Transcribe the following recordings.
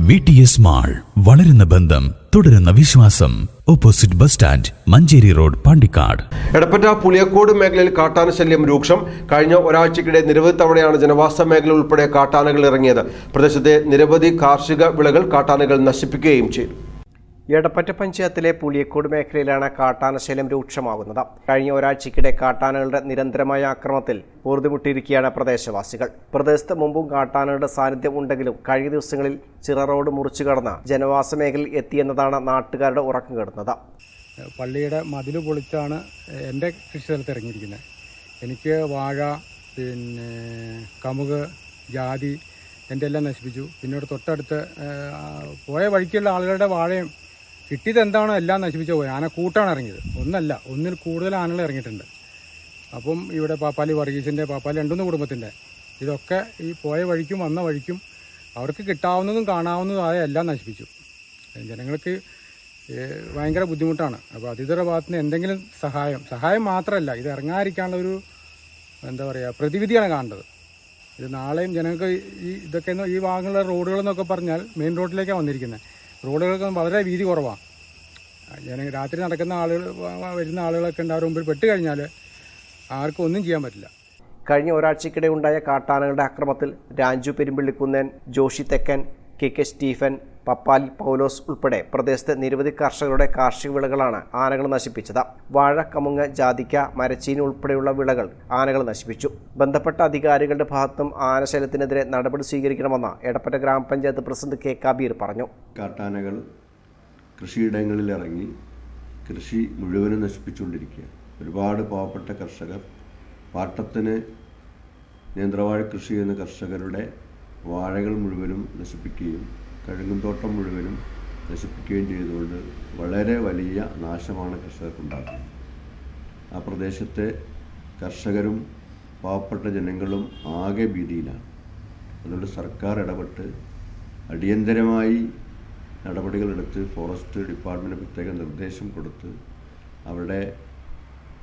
V T S mall വളരുന്ന ബന്ധം തുടരുന്ന വിശ്വാസം. Opposite bus stand Manjeri road Pandikkad. Edappatta Puliyakode മേഖലയിൽ കാട്ടാന ശല്യം രൂക്ഷം. കഴിഞ്ഞ ഒരാഴ്ചക്കിടെ നിരവധി തവണയാണ് ജനവാസ മേഖല ഉൾപ്പെടെ കാട്ടാനകൾ ഇറങ്ങിയത്. പ്രദേശത്തെ നിരവധി കാർഷിക വിളകൾ കാട്ടാനകൾ നശിപ്പിക്കുകയും ചെയ്തു. എടപ്പറ്റ പഞ്ചായത്തിലെ പുളിയക്കോട് മേഖലയിലാണ് കാട്ടാനശല്യം രൂക്ഷമാകുന്നത്. കഴിഞ്ഞ ഒരാഴ്ചക്കിടെ കാട്ടാനകളുടെ നിരന്തരമായ ആക്രമണത്തിൽ പൊറുതിമുട്ടിയിരിക്കുകയാണ് പ്രദേശവാസികൾ. പ്രദേശത്ത് മുമ്പും കാട്ടാനകളുടെ സാന്നിധ്യം ഉണ്ടെങ്കിലും കഴിഞ്ഞ ദിവസങ്ങളിൽ ചിറ റോഡ് മുറിച്ചു കടന്ന് ജനവാസ മേഖലയിൽ എത്തിയെന്നതാണ് നാട്ടുകാരുടെ ഉറക്കം കെടുന്നത്. പള്ളിയുടെ മതിൽ പൊളിച്ചാണ് എന്റെ കൃഷി സ്ഥലത്ത് ഇറങ്ങിയിരിക്കുന്നത്. എനിക്ക് വാഴ പിന്നെ കമുക് ജാതി എന്റെ എല്ലാം നശിപ്പിച്ചു. പിന്നീട് തൊട്ടടുത്ത് പോയ വഴിക്കുള്ള ആളുകളുടെ വാഴയും കിട്ടിയത് എന്താണോ എല്ലാം നശിപ്പിച്ചു പോയി. ആന കൂട്ടാണ് ഇറങ്ങിയത്. ഒന്നല്ല ഒന്നിൽ കൂടുതൽ ആനകൾ ഇറങ്ങിയിട്ടുണ്ട്. അപ്പം ഇവിടെ പാപ്പാലി വർഗീസിന്റെ പാപ്പാലി രണ്ടുമൂന്ന് കുടുംബത്തിന്റെ ഇതൊക്കെ ഈ പോയ വഴിക്കും വന്ന വഴിക്കും അവർക്ക് കിട്ടാവുന്നതും കാണാവുന്നതുമായ എല്ലാം നശിപ്പിച്ചു. ജനങ്ങൾക്ക് ഭയങ്കര ബുദ്ധിമുട്ടാണ്. അപ്പോൾ അതിഥിയുടെ ഭാഗത്ത് നിന്ന് എന്തെങ്കിലും സഹായം സഹായം മാത്രമല്ല ഇത് ഇറങ്ങാതിരിക്കാനുള്ള ഒരു എന്താ പറയുക പ്രതിവിധിയാണ് കാണേണ്ടത്. ഇത് നാളെയും ജനങ്ങൾക്ക് ഈ ഇതൊക്കെ ഈ ഭാഗങ്ങളിലെ റോഡുകളെന്നൊക്കെ പറഞ്ഞാൽ മെയിൻ റോഡിലേക്കാണ് വന്നിരിക്കുന്നത്. റോഡുകൾക്ക് വളരെ വീതി കുറവാണ് ജന രാത്രി നടക്കുന്ന ആളുകൾ വരുന്ന ആളുകളൊക്കെ ഉണ്ട് മുമ്പിൽ പെട്ട് കഴിഞ്ഞാൽ ആർക്കും ഒന്നും ചെയ്യാൻ പറ്റില്ല. കഴിഞ്ഞ ഒരാഴ്ചക്കിടെ ഉണ്ടായ കാട്ടാനകളുടെ അക്രമത്തിൽ Raju Perumpillikunnan Joshi Thekkan K K Stephen Pappali Paulose ഉൾപ്പെടെ പ്രദേശത്തെ നിരവധി കർഷകരുടെ കാർഷിക വിളകളാണ് ആനകൾ നശിപ്പിച്ചത്. വാഴ കമുങ്ങ് ജാതിക്ക മരച്ചീനി ഉൾപ്പെടെയുള്ള വിളകൾ ആനകൾ നശിപ്പിച്ചു. ബന്ധപ്പെട്ട അധികാരികളുടെ ഭാഗത്തും ആനശലത്തിനെതിരെ നടപടി സ്വീകരിക്കണമെന്ന് എടപ്പറ്റ ഗ്രാമപഞ്ചായത്ത് പ്രസിഡന്റ് കെ. കാബീർ പറഞ്ഞു. കാട്ടാനകൾ കൃഷിയിടങ്ങളിൽ ഇറങ്ങി കൃഷി മുഴുവനും നശിപ്പിച്ചുകൊണ്ടിരിക്കുക ഒരുപാട് പാവപ്പെട്ട കർഷകർ പാട്ടത്തിന് നേന്ത്രവാഴ കൃഷി ചെയ്യുന്ന കർഷകരുടെ വാഴകൾ മുഴുവനും നശിപ്പിക്കുകയും കഴുകുന്തോട്ടം മുഴുവനും നശിപ്പിക്കുകയും ചെയ്തുകൊണ്ട് വളരെ വലിയ നാശമാണ് കർഷകർക്കുണ്ടാക്കുന്നത്. ആ പ്രദേശത്തെ കർഷകരും പാവപ്പെട്ട ജനങ്ങളും ആകെ ഭീതിയിലാണ്. അതുകൊണ്ട് സർക്കാർ ഇടപെട്ട് അടിയന്തരമായി നടപടികളെടുത്ത് ഫോറസ്റ്റ് ഡിപ്പാർട്ട്മെന്റ് പ്രത്യേക നിർദ്ദേശം കൊടുത്ത് അവിടെ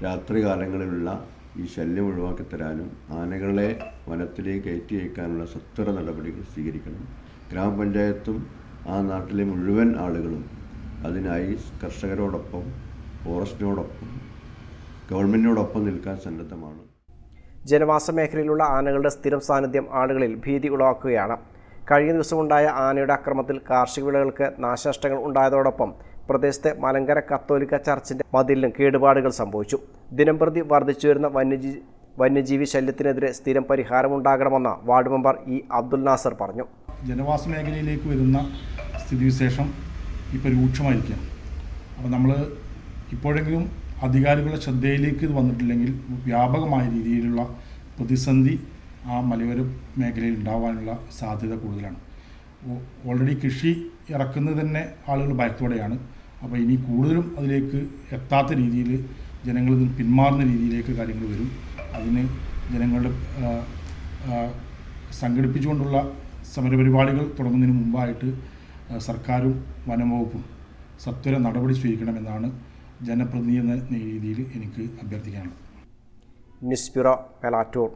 രാത്രികാലങ്ങളിലുള്ള ഈ ശല്യം ഒഴിവാക്കി തരാനും ആനകളെ വനത്തിലേക്ക് കയറ്റി അയക്കാനുള്ള സത്വര നടപടികൾ സ്വീകരിക്കണം. ഗ്രാമപഞ്ചായത്തും ആ നാട്ടിലെ മുഴുവൻ ആളുകളും അതിനായി കർഷകരോടൊപ്പം ഫോറസ്റ്റിനോടൊപ്പം ഗവൺമെന്റിനോടൊപ്പം നിൽക്കാൻ സന്നദ്ധമാണ്. ജനവാസ മേഖലയിലുള്ള ആനകളുടെ സ്ഥിരം സാന്നിധ്യം ആളുകളിൽ ഭീതി ഉളവാക്കുകയാണ്. കഴിഞ്ഞ ദിവസമുണ്ടായ ആനയുടെ അക്രമത്തിൽ കാർഷിക വിളകൾക്ക് നാശനഷ്ടങ്ങൾ ഉണ്ടായതോടൊപ്പം പ്രദേശത്തെ മലങ്കര കത്തോലിക്ക ചർച്ചിന്റെ മതിലിനും കേടുപാടുകൾ സംഭവിച്ചു. ദിനംപ്രതി വർദ്ധിച്ചു വരുന്ന വന്യജീവി വന്യജീവി ശല്യത്തിനെതിരെ സ്ഥിരം പരിഹാരമുണ്ടാകണമെന്ന് ward member E Abdul Nasar പറഞ്ഞു. ജനവാസ മേഖലയിലേക്ക് വരുന്ന സ്ഥിതിവിശേഷം ഇപ്പോൾ രൂക്ഷമായിരിക്കാം. അപ്പോൾ നമ്മൾ ഇപ്പോഴെങ്കിലും അധികാരികളുടെ ശ്രദ്ധയിലേക്ക് ഇത് വന്നിട്ടില്ലെങ്കിൽ വ്യാപകമായ രീതിയിലുള്ള പ്രതിസന്ധി ആ മലയോര മേഖലയിൽ ഉണ്ടാവാനുള്ള സാധ്യത കൂടുതലാണ്. ഓൾറെഡി കൃഷി ഇറക്കുന്നത് തന്നെ ആളുകൾ ഭയത്തോടെയാണ്. അപ്പോൾ ഇനി കൂടുതലും അതിലേക്ക് എത്താത്ത രീതിയിൽ ജനങ്ങളിൽ നിന്ന് പിന്മാറുന്ന രീതിയിലേക്ക് കാര്യങ്ങൾ വരും. അതിന് ജനങ്ങളുടെ സംഘടിപ്പിച്ചുകൊണ്ടുള്ള സമരപരിപാടികൾ തുടങ്ങുന്നതിന് മുമ്പായിട്ട് സർക്കാരും വനംവകുപ്പും സത്വര നടപടി സ്വീകരിക്കണമെന്നാണ് ജനപ്രതിനിധി എന്ന രീതിയിൽ എനിക്ക് അഭ്യർത്ഥിക്കാനുള്ളത്. News bureau Melattur